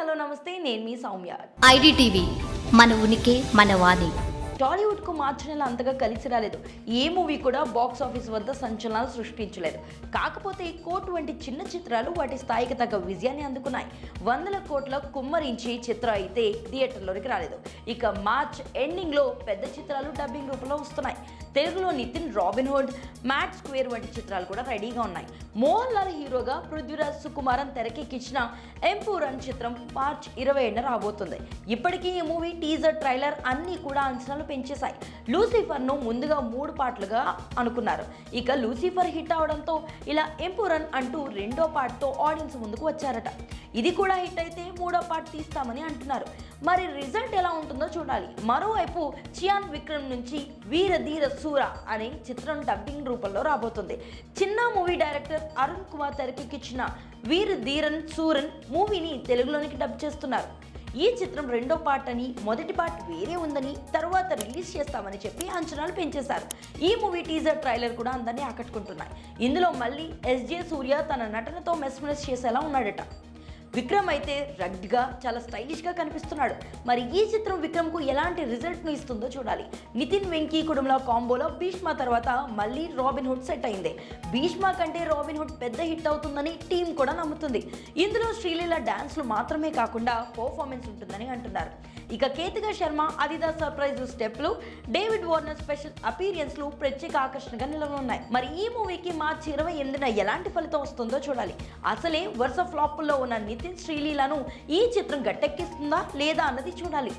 Hello నమస్తే. నేను మీ Soumya. IDTV మన ఉనికి మన వాణి. టాలీవుడ్కు కు అంతగా కలిసి రాలేదు. ఏ మూవీ కూడా బాక్స్ ఆఫీస్ వద్ద సంచలనాలు సృష్టించలేదు. కాకపోతే కోట్ వంటి చిన్న చిత్రాలు వాటి స్థాయికి తగ్గ విజయాన్ని అందుకున్నాయి. వందల కోట్ల కుమ్మరించి చిత్రం అయితే థియేటర్లోకి రాలేదు. ఇక మార్చ్ ఎండింగ్లో పెద్ద చిత్రాలు డబ్బింగ్ రూపంలో వస్తున్నాయి. తెలుగులో నితిన్ రాబిన్హుడ్ మ్యాట్ స్క్వేర్ వంటి చిత్రాలు కూడా రెడీగా ఉన్నాయి. మోహన్ లాల్ హీరోగా పృథ్వీరాజ్ సుకుమారన్ తెరకెక్కించిన ఎంపూరన్ చిత్రం మార్చ్ ఇరవై ఏడున రాబోతుంది. ఇప్పటికీ ఈ మూవీ టీజర్ ట్రైలర్ అన్నీ కూడా అంచనాలు పెంచేశాయి లూసిఫర్ను ముందుగా మూడు పాటలుగా అనుకున్నారు. ఇక లూసిఫర్ హిట్ అవడంతో ఇలా ఎంపురన్ అంటూ రెండో పార్ట్తో ఆడియన్స్ ముందుకు వచ్చారట. ఇది కూడా హిట్ అయితే మూడో పార్ట్ తీస్తామని అంటున్నారు. మరి రిజల్ట్ ఎలా ఉంటుందో చూడాలి. మరోవైపు చియాన్ విక్రమ్ నుంచి వీర ధీర సూర అనే చిత్రం డబ్బింగ్ రూపంలో రాబోతుంది. చిన్న మూవీ డైరెక్టర్ అరుణ్ కుమార్ తెరకెక్కించిన వీర ధీరన్ సూరన్ మూవీని తెలుగులోనికి డబ్ చేస్తున్నారు. ఈ చిత్రం రెండో పార్ట్ అని మొదటి పార్ట్ వేరే ఉందని తర్వాత రిలీజ్ చేస్తామని చెప్పి అంచనాలు పెంచేశారు. ఈ మూవీ టీజర్ ట్రైలర్ కూడా అందరినీ ఆకట్టుకుంటున్నాయి. ఇందులో మళ్ళీ ఎస్జే సూర్య తన నటనతో మెస్మెస్ చేసేలా ఉన్నాడట. విక్రమ్ అయితే రగ్డ్గా చాలా స్టైలిష్గా కనిపిస్తున్నాడు. మరి ఈ చిత్రం విక్రమ్కు ఎలాంటి రిజల్ట్ను ఇస్తుందో చూడాలి. నితిన్ వెంకీ కుటుంబ కాంబోలో భీష్మ తర్వాత మళ్ళీ రాబిన్ హుడ్ సెట్ అయింది. భీష్మ కంటే రాబిన్ హుడ్ పెద్ద హిట్ అవుతుందని టీం కూడా నమ్ముతుంది. ఇందులో శ్రీలీల డ్యాన్స్లు మాత్రమే కాకుండా పర్ఫార్మెన్స్ ఉంటుందని అంటున్నారు. ఇక కేతిక శర్మ అదిదా సర్ప్రైజ్ స్టెప్లు డేవిడ్ వార్నర్ స్పెషల్ అపీరియన్స్లు ప్రత్యేక ఆకర్షణగా నిలవనున్నాయి. మరి ఈ మూవీకి మార్చి ఇరవై ఎనిమిదిన ఎలాంటి ఫలితం వస్తుందో చూడాలి. అసలే వరుస ఫ్లాపుల్లో ఉన్న నితిన్ శ్రీలీలను ఈ చిత్రం గట్టెక్కిస్తుందా లేదా అన్నది చూడాలి.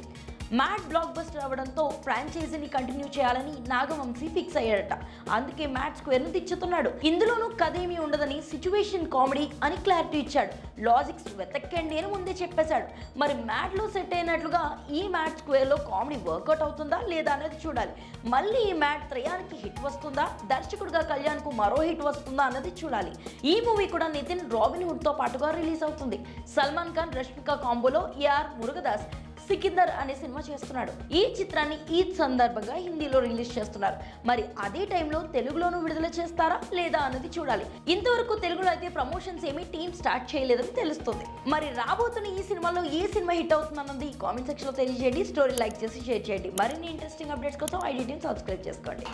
మ్యాట్ బ్లాక్ బస్టర్ అవడంతో ఫ్రాంచైజీని కంటిన్యూ చేయాలని నాగవంశీ ఫిక్స్ అయ్యాడట. అందుకే మ్యాట్ స్క్వేర్ను తెచ్చుతున్నాడు. ఇందులోనూ కథ ఏమీ ఉండదని సిచ్యువేషన్ కామెడీ అని క్లారిటీ ఇచ్చాడు. లాజిక్స్ వెతక్కండి అని ముందే చెప్పేశాడు. మరి మ్యాట్లో సెట్ అయినట్లుగా ఈ మ్యాట్ స్క్వేర్లో కామెడీ వర్కౌట్ అవుతుందా లేదా అనేది చూడాలి. మళ్ళీ ఈ మ్యాట్ త్రయానికి హిట్ వస్తుందా? దర్శకుడిగా కళ్యాణ్కు మరో హిట్ వస్తుందా అన్నది చూడాలి. ఈ మూవీ కూడా నితిన్ రాబిన్ హుడ్తో పాటుగా రిలీజ్ అవుతుంది. సల్మాన్ ఖాన్ రష్మిక కాంబోలో ఏఆర్ మురుగదాస్ సికిందర్ అనే సినిమా చేస్తున్నాడు. ఈ చిత్రాన్ని ఈద్ సందర్భంగా హిందీలో రిలీజ్ చేస్తున్నారు. మరి అదే టైంలో తెలుగులోనూ విడుదల చేస్తారా లేదా అన్నది చూడాలి. ఇంతవరకు తెలుగులో అయితే ప్రమోషన్స్ ఏమీ టీం స్టార్ట్ చేయలేదని తెలుస్తుంది. మరి రాబోతున్న ఈ సినిమాలో ఏ సినిమా హిట్ అవుతుందన్నది కామెంట్ సెక్షన్లో తెలియజేయండి. స్టోరీ లైక్ చేసి షేర్ చేయండి. మరిన్ని ఇంట్రెస్టింగ్ అప్డేట్స్ కోసం ఐడి టీం సబ్స్క్రైబ్ చేసుకోండి.